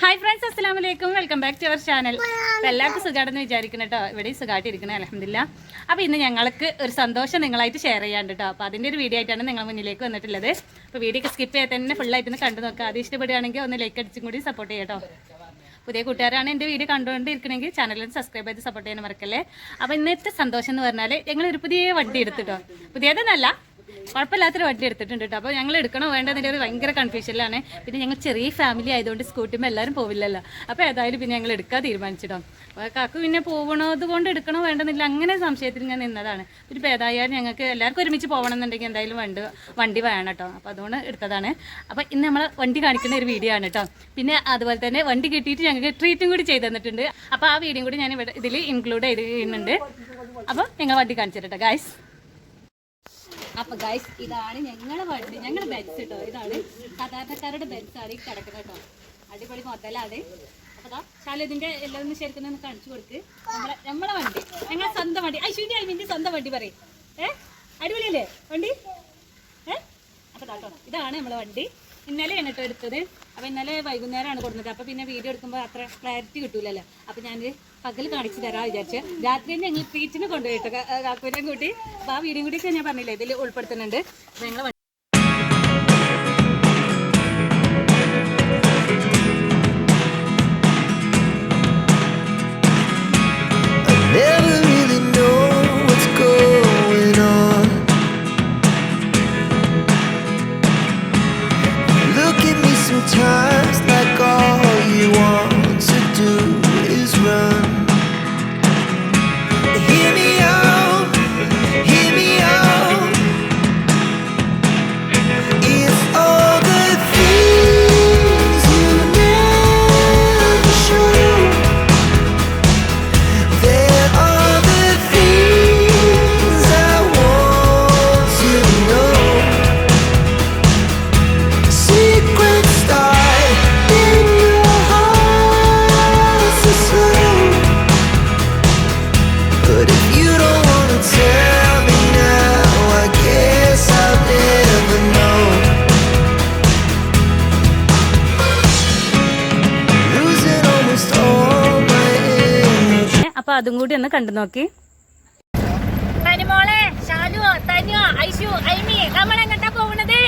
Hi friends അസ്സാം വലൈക്കും welcome back to our channel എല്ലാവർക്കും സുഖമാണെന്ന് വിചാരിക്കുന്നു കേട്ടോ. ഇവിടെ സുഖമായിട്ട് ഇരിക്കണേ അലഹമില്ല അപ്പോൾ ഇന്ന് ഞങ്ങൾക്ക് ഒരു സന്തോഷം നിങ്ങളായിട്ട് ഷെയർ ചെയ്യാണ്ട് കേട്ടോ. അപ്പോൾ അതിന്റെ ഒരു വീഡിയോ ആയിട്ടാണ് നിങ്ങൾ മുന്നിലേക്ക് വന്നിട്ടുള്ളത്. അപ്പോൾ വീഡിയോ ഒക്കെ സ്കിപ്പ് ചെയ്യാൻ തന്നെ ഫുള്ളായിട്ട് ഒന്ന് കണ്ടു നോക്കുക. അത് ഇഷ്ടപ്പെടുകയാണെങ്കിൽ ഒന്ന് ലൈക്ക് അടിച്ചും കൂടി സപ്പോർട്ട് ചെയ്യാം കേട്ടോ. പുതിയ കൂട്ടുകാരാണ് എന്റെ വീഡിയോ കണ്ടുകൊണ്ടിരിക്കണമെങ്കിൽ ചാനലിൽ സബ്സ്ക്രൈബ് ചെയ്ത് സപ്പോർട്ട് ചെയ്യാൻ മറക്കല്ലേ? അപ്പോൾ ഇന്നത്തെ സന്തോഷം എന്ന് പറഞ്ഞാൽ ഞങ്ങളൊരു പുതിയ വണ്ടി എടുത്തിട്ടോ പുതിയതെന്നല്ല കുഴപ്പമില്ലാത്തൊരു വണ്ടി എടുത്തിട്ടുണ്ട് കേട്ടോ അപ്പോൾ ഞങ്ങൾ എടുക്കണോ വേണ്ടതിന്റെ ഒരു ഭയങ്കര കൺഫ്യൂഷനിലാണ് പിന്നെ ഞങ്ങൾ ചെറിയ ഫാമിലി ആയതുകൊണ്ട് സ്കൂട്ടിമ്പോൾ എല്ലാവരും പോവില്ലല്ലോ. അപ്പോൾ ഏതായാലും പിന്നെ ഞങ്ങൾ എടുക്കാൻ തീരുമാനിച്ചിട്ടോ. അപ്പോൾ കാക്കു പിന്നെ പോകണത് കൊണ്ട് എടുക്കണോ വേണ്ടെന്നില്ല. അങ്ങനെ സംശയത്തിൽ ഞാൻ നിന്നതാണ്. പിന്നെ ഏതായാലും ഞങ്ങൾക്ക് എല്ലാവർക്കും ഒരുമിച്ച് പോകണം എന്നുണ്ടെങ്കിൽ എന്തായാലും വണ്ടി വണ്ടി വേണം കേട്ടോ അപ്പോൾ അതുകൊണ്ട് എടുത്തതാണ്. അപ്പോൾ ഇന്ന് നമ്മൾ വണ്ടി കാണിക്കുന്ന ഒരു വീഡിയോ ആണ് കേട്ടോ പിന്നെ അതുപോലെ തന്നെ വണ്ടി കിട്ടിയിട്ട് ഞങ്ങൾക്ക് ട്രീറ്റും കൂടി ചെയ്തു തന്നിട്ടുണ്ട്. അപ്പോൾ ആ വീഡിയോ കൂടി ഞാൻ ഇവിടെ ഇതിൽ ഇൻക്ലൂഡ് ചെയ്ത് ചെയ്യുന്നുണ്ട് അപ്പോൾ ഞങ്ങൾ വണ്ടി കാണിച്ചിട്ടോ ഗായ്സ് അപ്പൊ ഗൈസ് ഇതാണ് ഞങ്ങളെ വണ്ടി ഞങ്ങളുടെ ബെൻസ് കേട്ടോ ഇതാണ് സാധാരണക്കാരുടെ ബെഡ്സ് ആണ് ഈ കിടക്കുന്നത് കേട്ടോ അടിപൊളി മുതലാണ് അപ്പൊ ശാലു ഇതിന്റെ എല്ലാം ഒന്ന് ശരിക്കും ഒന്ന് കാണിച്ചു കൊടുക്ക്. നമ്മളെ നമ്മളെ വണ്ടി. ഞങ്ങളെ സ്വന്തം വണ്ടി. ഐശ്വര്യ അൽമിന്റെ സ്വന്തം വണ്ടി പറയും. ഏഹ് അടിപൊളിയല്ലേ? വണ്ടി? ഏഹ് അപ്പൊ ഇതാണ് നമ്മളെ വണ്ടി. ഇന്നലെയാണ് കേട്ടോ എടുത്തത്. അപ്പൊ ഇന്നലെ വൈകുന്നേരമാണ് കൊടുത്തത് അപ്പൊ പിന്നെ വീഡിയോ എടുക്കുമ്പോൾ അത്ര ക്ലാരിറ്റി കിട്ടൂലല്ലോ. അപ്പൊ ഞാൻ പകൽ കാണിച്ചു തരാം വിചാരിച്ചു. രാത്രി ഞങ്ങൾ ട്രീറ്റിന് കൊണ്ടുപോയിട്ട് കാക്കൂരം കൂട്ടി. അപ്പൊ ആ വീഡിയോ കൂടി ഞാൻ പറഞ്ഞില്ലേ ഇതിൽ ഉൾപ്പെടുത്തുന്നുണ്ട്. അപ്പോൾ ഞങ്ങൾ അതും കൂടി ഒന്ന് കണ്ടു നോക്കി. ഷാലു തനിയോ ഐഷു ഐമി നമ്മൾ എങ്ങോട്ടാ പോകുന്നത്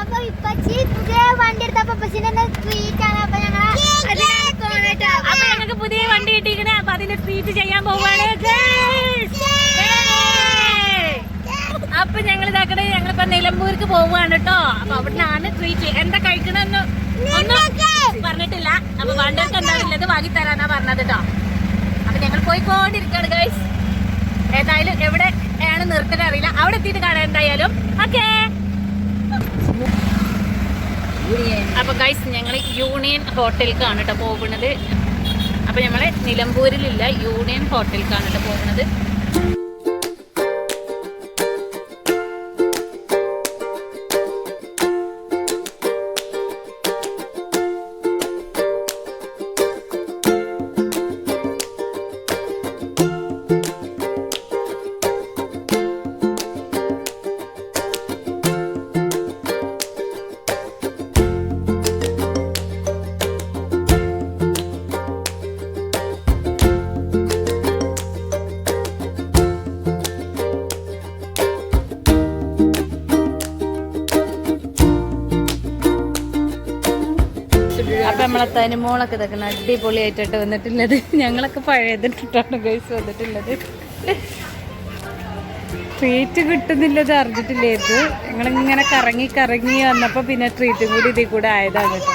അപ്പൊ ഇപ്പച്ചി പുതിയ വണ്ടി എടുത്തപ്പോ അപ്പൊ ഞങ്ങൾക്ക് പുതിയ വണ്ടി കിട്ടിയിരിക്കണേ അപ്പൊ അതിന്റെ ട്രീറ്റ് ചെയ്യാൻ പോവാണ്! അപ്പൊ ഞങ്ങൾ ഇതാക്കണേ ഞങ്ങളിപ്പോ നിലമ്പൂർക്ക് പോവാണ് കേട്ടോ. അപ്പൊ അവിടെ നിന്നാണ് ട്രീറ്റ് എന്താ കഴിക്കണമെന്ന് പറഞ്ഞിട്ട് പറഞ്ഞിട്ടില്ല അപ്പൊ വണ്ടിയൊക്കെ എന്താ ഉള്ളത് വാങ്ങി തരാനാ പറഞ്ഞത് കേട്ടോ പോയിക്കൊണ്ടിരിക്കുകയാണ് ഗൈസ് ഏതായാലും എവിടെ ആണ് നിർത്തുന്നത് അറിയില്ല. അവിടെ എത്തിയിട്ട് കാണാൻ എന്തായാലും. ഓക്കേ അപ്പൊ ഗൈസ് ഞങ്ങൾ യൂണിയൻ ഹോട്ടലിലേക്കാണ് കേട്ടോ പോകുന്നത്. അപ്പൊ ഞങ്ങൾ നിലമ്പൂരിലില്ല യൂണിയൻ ഹോട്ടലിലേക്കാണ് കേട്ടോ പോകുന്നത്. നമ്മളെ തനിമോളൊക്കെ ഇതൊക്കെ അടിപൊളിയായിട്ടിട്ട് വന്നിട്ടുള്ളത്. ഞങ്ങളൊക്കെ പഴയതിട്ടിട്ടാണ് ഗൈസ് വന്നിട്ടുള്ളത്. ട്രീറ്റ് കിട്ടുന്നില്ലത് അറിഞ്ഞിട്ടില്ലായിരുന്നു ഞങ്ങളിങ്ങനെ കറങ്ങി കറങ്ങി വന്നപ്പോൾ പിന്നെ ട്രീറ്റും കൂടി ഇതിൽ കൂടെ ആയതാണ് കേട്ടോ.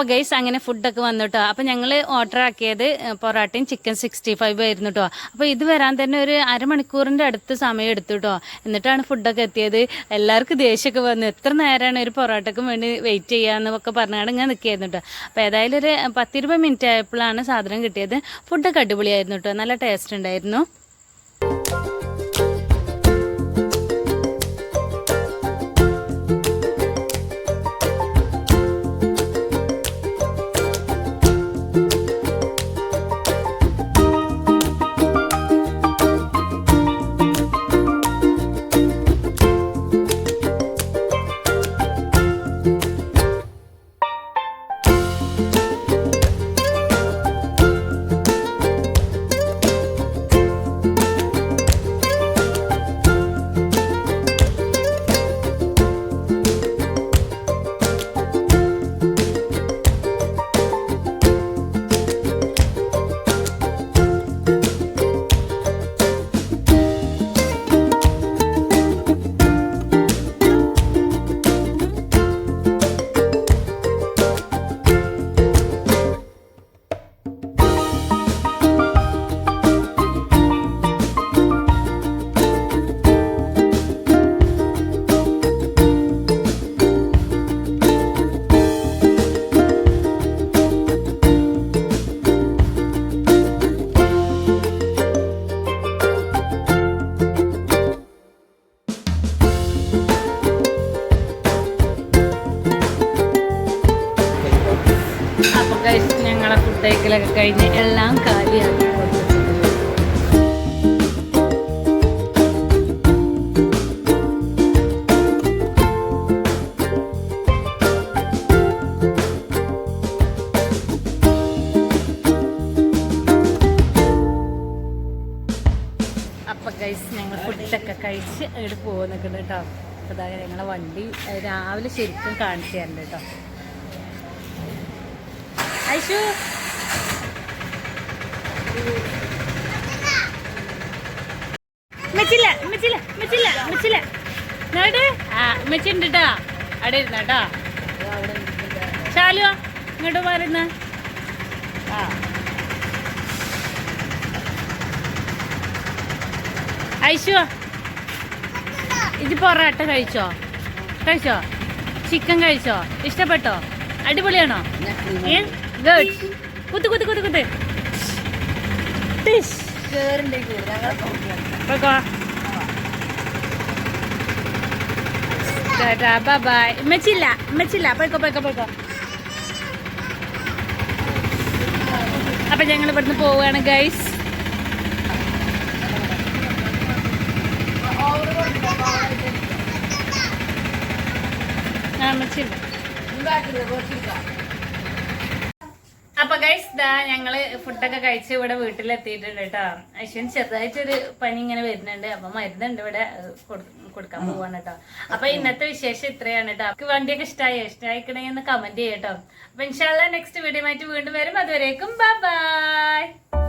അപ്പോൾ ഗൈസ് അങ്ങനെ ഫുഡൊക്കെ വന്നു കേട്ടോ അപ്പോൾ ഞങ്ങൾ ഓർഡർ ആക്കിയത് പൊറോട്ടയും ചിക്കൻ സിക്സ്റ്റി ഫൈവ് ആയിരുന്നു കേട്ടോ അപ്പോൾ ഇത് വരാൻ തന്നെ ഒരു അരമണിക്കൂറിന്റെ അടുത്ത് സമയം എടുത്തു കേട്ടോ എന്നിട്ടാണ് ഫുഡൊക്കെ എത്തിയത്. എല്ലാവർക്കും ദേഷ്യമൊക്കെ വന്നു. എത്ര നേരമാണ് ഒരു പൊറോട്ടയ്ക്കും വേണ്ടി വെയിറ്റ് ചെയ്യാന്നൊക്കെ പറഞ്ഞാണ് ഇങ്ങനെ നിൽക്കുകയായിരുന്നു കേട്ടോ അപ്പോൾ ഏതായാലും ഒരു പത്തിരുപത് മിനിറ്റ് ആയപ്പോഴാണ് സാധനം കിട്ടിയത്. ഫുഡൊക്കെ അടിപൊളിയായിരുന്നു കേട്ടോ നല്ല ടേസ്റ്റ് ഉണ്ടായിരുന്നു. കഴിഞ്ഞ് എല്ലാം കൊടുത്തിട്ടുണ്ട് അപ്പം കഴിച്ച് ഞങ്ങൾ ഫുഡൊക്കെ കേട്ടോ അതായത് ഞങ്ങളെ വണ്ടി രാവിലെ ശരിക്കും കാണിച്ചു കേട്ടോ ഐഷു മെച്ചില്ല മെച്ചില്ല മെച്ചില്ല മെച്ചില്ല. നോട്? ആ മെച്ചുണ്ട് കേട്ടോ അവിടെ ഇരുന്ന കേട്ടോ ശാലുവോ ഇങ്ങോട്ട് ആ. ഐശുവോ ഇത് പൊറാട്ട കഴിച്ചോ? കഴിച്ചോ? ചിക്കൻ കഴിച്ചോ? ഇഷ്ടപ്പെട്ടോ? അടിപൊളിയാണോ? ഗുഡ് കുത്ത് കുത്ത് കുത്ത് കുത്ത്. ടിഷ്. പോയിക്കോ. ടാറ്റാ, ബൈ ബൈ മെച്ചില്ല മെച്ചില്ല പോയിക്കോ പോയിക്കോ പോയിക്കോ അപ്പൊ ഞങ്ങൾ ഇവിടുന്ന് പോവുകയാണ് ഗൈസ് ആ മെച്ചില്ല. അപ്പൊ ഗൈസ് ദാ ഞങ്ങൾ ഫുഡൊക്കെ കഴിച്ച് ഇവിടെ വീട്ടിലെത്തിയിട്ടുണ്ട് കേട്ടോ അശ്വിൻ ചെറുതായിട്ടൊരു പനി ഇങ്ങനെ വരുന്നുണ്ട്. അപ്പൊ മരുന്നുണ്ട് ഇവിടെ കൊടുക്കാൻ പോവാണ് കേട്ടോ അപ്പൊ ഇന്നത്തെ വിശേഷം ഇത്രയാണ് കേട്ടോ അവർക്ക് വണ്ടിയൊക്കെ ഇഷ്ടമായി ഇഷ്ടമായിക്കണെങ്കിൽ ഒന്ന് കമന്റ് ചെയ്യട്ടോ അപ്പൊ ഇൻഷാല്ല നെക്സ്റ്റ് വീഡിയോ ആയിട്ട് വീണ്ടും വരും. അതുവരേക്കും ബൈ